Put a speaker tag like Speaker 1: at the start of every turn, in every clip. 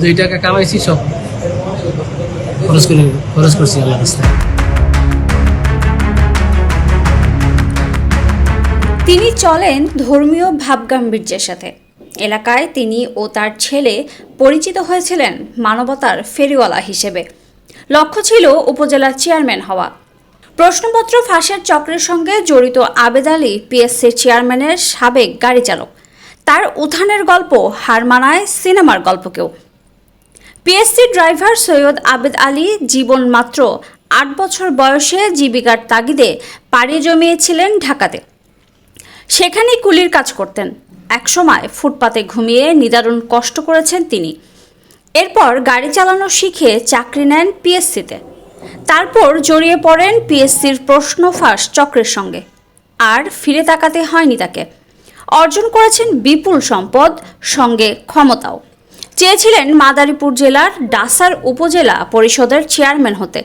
Speaker 1: দুই টাকা কামাইছি, সব খরচ খরচ করছি আল্লাহ রাস্তায়।
Speaker 2: তিনি চলেন ধর্মীয় ভাবগাম্ভীর্যের সাথে। এলাকায় তিনি ও তার ছেলে পরিচিত হয়েছিলেন মানবতার ফেরিওয়ালা হিসেবে। লক্ষ্য ছিল উপজেলার চেয়ারম্যান হওয়া। প্রশ্নপত্র ফাঁসের চক্রের সঙ্গে জড়িত আবেদ আলী, পিএসসির চেয়ারম্যানের সাবেক গাড়ি চালক তার উত্থানের গল্প হার মানায় সিনেমার গল্পকেও। পিএসসি ড্রাইভার সৈয়দ আবেদ আলী জীবন মাত্র আট বছর বয়সে জীবিকার তাগিদে পাড়ি জমিয়েছিলেন ঢাকাতে। সেখানে কুলির কাজ করতেন। একসময় ফুটপাতে ঘুমিয়ে নিদারুণ কষ্ট করেছেন তিনি। এরপর গাড়ি চালানো শিখে চাকরি নেন পিএসসিতে। তারপর জড়িয়ে পড়েন পিএসসির প্রশ্ন ফাঁস চক্রের সঙ্গে। আর ফিরে তাকাতে হয়নি তাকে। অর্জন করেছেন বিপুল সম্পদ সঙ্গে ক্ষমতাও। চেয়েছিলেন মাদারীপুর জেলার ডাসার উপজেলা পরিষদের চেয়ারম্যান হতে।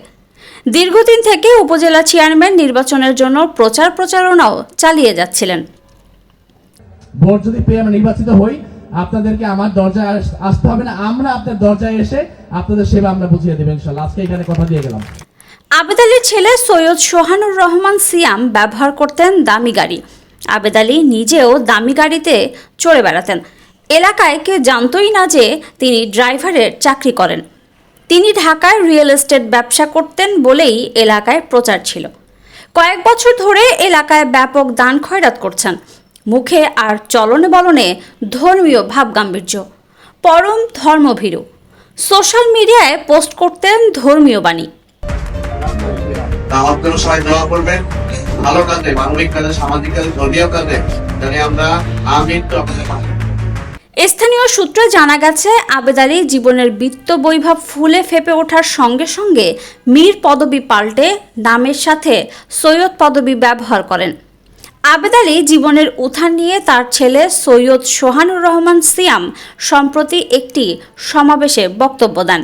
Speaker 2: দীর্ঘদিন থেকে উপজেলা চেয়ারম্যান নির্বাচনের জন্য প্রচার প্রচারণাও চালিয়ে যাচ্ছিলেন।
Speaker 3: ভোট যদি পেয়ে আমরা নির্বাচিত হই আপনাদেরকে আমার দরজায় আসতে হবে না। আমরা আপনার দরজায় এসে আপনাদের সেবা আমরা বুঝিয়ে দেবেন ইনশাল্লাহ আজকে এখানে কথা দিয়ে গেলাম।
Speaker 2: আবেদ আলীর ছেলে সৈয়দ সোহানুর রহমান সিয়াম ব্যবহার করতেন দামি গাড়ি। আবেদ আলী নিজেও দামি গাড়িতে চড়ে বেড়াতেন। এলাকায় কেউ জানতই না যে তিনি ড্রাইভারের চাকরি করেন। তিনি ঢাকায় রিয়েল এস্টেট ব্যবসা করতেন বলেই এলাকায় প্রচার ছিল। কয়েক বছর ধরে এলাকায় ব্যাপক দান খয়রাত করছেন। মুখে আর চলনে বলনে ধর্মীয় ভাবগাম্ভীর্য। পরম ধর্মভীরু। সোশ্যাল মিডিয়ায় পোস্ট করতেন ধর্মীয় বাণী।
Speaker 4: ভালো কাজে মানবিক কাজে সামাজিক কাজে ধর্মীয় কাজে জানি আমরা আমিন তো আপনাদের পাশে।
Speaker 2: স্থানীয় সূত্রে জানা গেছে আবেদ আলী জীবনের বৃত্ত বৈভব ফুলে ফেপে ওঠার সঙ্গে সঙ্গে মীর পদবি পাল্টে নামের সাথে সৈয়দ পদবি ব্যবহার করেন। আবেদ আলী জীবনের উত্থান নিয়ে তার ছেলে সৈয়দ সোহানুর রহমান সিয়াম সম্প্রতি একটি সমাবেশে বক্তব্য দেন।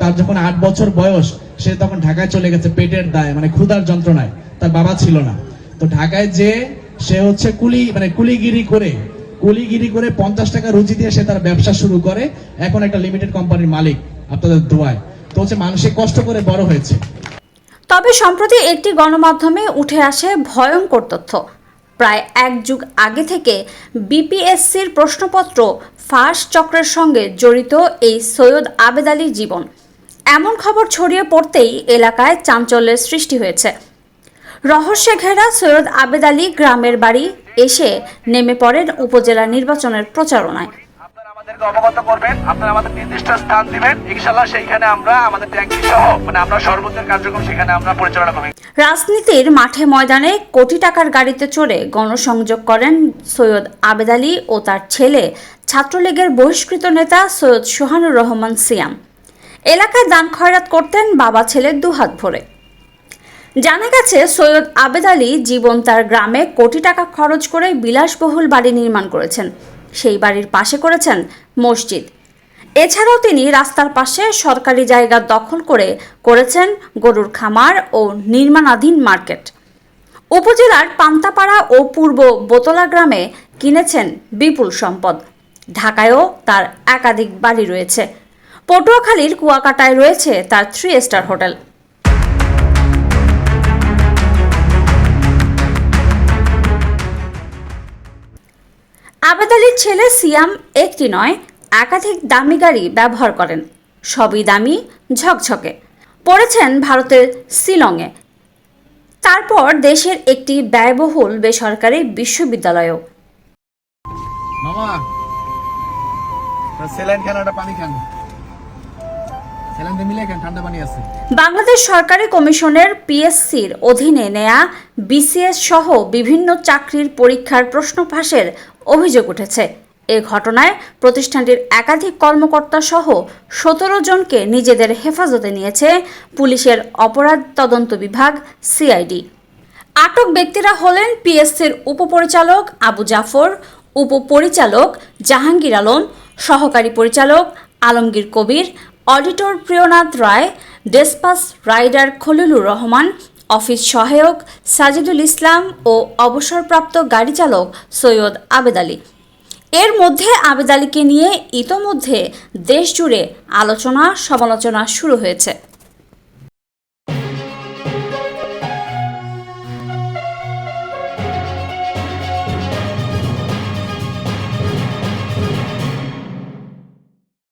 Speaker 3: তার যখন আট বছর বয়স সে তখন ঢাকায় চলে গেছে পেটের দায় মানে ক্ষুধার যন্ত্রণায়। তার বাবা ছিল না। তো ঢাকায় যে সে হচ্ছে কুলি মানে কুলিগিরি করে কুলিগিরি করে পঞ্চাশ টাকা রুজি দিয়ে সে তার ব্যবসা শুরু করে, এখন একটা লিমিটেড কোম্পানির মালিক আপনাদের দোয়ায়। তো হচ্ছে মানুষে কষ্ট করে বড় হয়েছে।
Speaker 2: তবে সম্প্রতি একটি গণমাধ্যমে উঠে আসে ভয়ঙ্কর তথ্য। প্রায় এক যুগ আগে থেকে বিপিএসসির প্রশ্নপত্র ফাঁস চক্রের সঙ্গে জড়িত এই সৈয়দ আবেদ আলীর জীবন। এমন খবর ছড়িয়ে পড়তেই এলাকায় চাঞ্চল্যের সৃষ্টি হয়েছে। রহস্যে ঘেরা সৈয়দ আবেদ আলী গ্রামের বাড়ি এসে নেমে পড়েন উপজেলা নির্বাচনের প্রচারণায়।
Speaker 5: আমাদেরকে অবগত করবেন আপনারা আমাদের নির্দিষ্ট স্থান দিবেন সেইখানে আমরা আমাদের ট্যাঙ্কি সহ মানে আমরা সর্বোচ্চ কার্যক্রম সেখানে আমরা পরিচালনা করব।
Speaker 2: রাজনীতির মাঠে ময়দানে কোটি টাকার গাড়িতে চড়ে গণসংযোগ করেন সৈয়দ আবেদ আলী ও তার ছেলে ছাত্রলীগের বহিষ্কৃত নেতা সৈয়দ সোহানুর রহমান সিয়াম। এলাকায় দান খয়রাত করতেন বাবা ছেলের দুহাত ভরে। জানা গেছে, সৈয়দ আবেদ আলী জীবন তার গ্রামে কোটি টাকা খরচ করে বিলাসবহুল বাড়ি নির্মাণ করেছেন। সেই বাড়ির পাশে করেছেন মসজিদ। এছাড়াও তিনি রাস্তার পাশে সরকারি জায়গা দখল করে করেছেন গরুর খামার ও নির্মাণাধীন মার্কেট। উপজেলার পান্তাপাড়া ও পূর্ব বোতলা গ্রামে কিনেছেন বিপুল সম্পদ। ঢাকায়ও তার একাধিক বাড়ি রয়েছে। পটুয়াখালীর কুয়াকাটায় রয়েছে তার থ্রি স্টার হোটেল। আবেদ আলীর ছেলে সিয়াম একটি নয়, একাধিক দামি গাড়ি ব্যবহার করেন। সবই দামি, ঝকঝকে। পড়েছেন ভারতের শিলংয়ে। তারপর দেশের একটি ব্যয়বহুল বেসরকারি বিশ্ববিদ্যালয়েও।
Speaker 3: মামা সেলাইন পানি খান।
Speaker 2: বাংলাদেশ সরকারি কমিশনের পিএসসির অধীনে নেয়া বিসিএস সহ বিভিন্ন চাকরির পরীক্ষার প্রশ্ন ফাঁসের অভিযোগ উঠেছে। এ ঘটনায় প্রতিষ্ঠানটির একাধিক কর্মকর্তা সহ সতেরো জনকে নিজেদের হেফাজতে নিয়েছে পুলিশের অপরাধ তদন্ত বিভাগ সিআইডি। আটক ব্যক্তিরা হলেন পিএসসির উপপরিচালক আবু জাফর, উপপরিচালক জাহাঙ্গীর আলম, সহকারী পরিচালক Alamgir Kabir auditor Priyanath Roy, despatch rider Khalilur Rahman, office সহায়ক সাজিদুল ইসলাম ও অবসরপ্রাপ্ত গাড়ি চালক সৈয়দ আবেদ আলী। এর মধ্যে আবেদ আলীকে নিয়ে ইতোমধ্যে দেশজুড়ে আলোচনা সমালোচনা শুরু হয়েছে।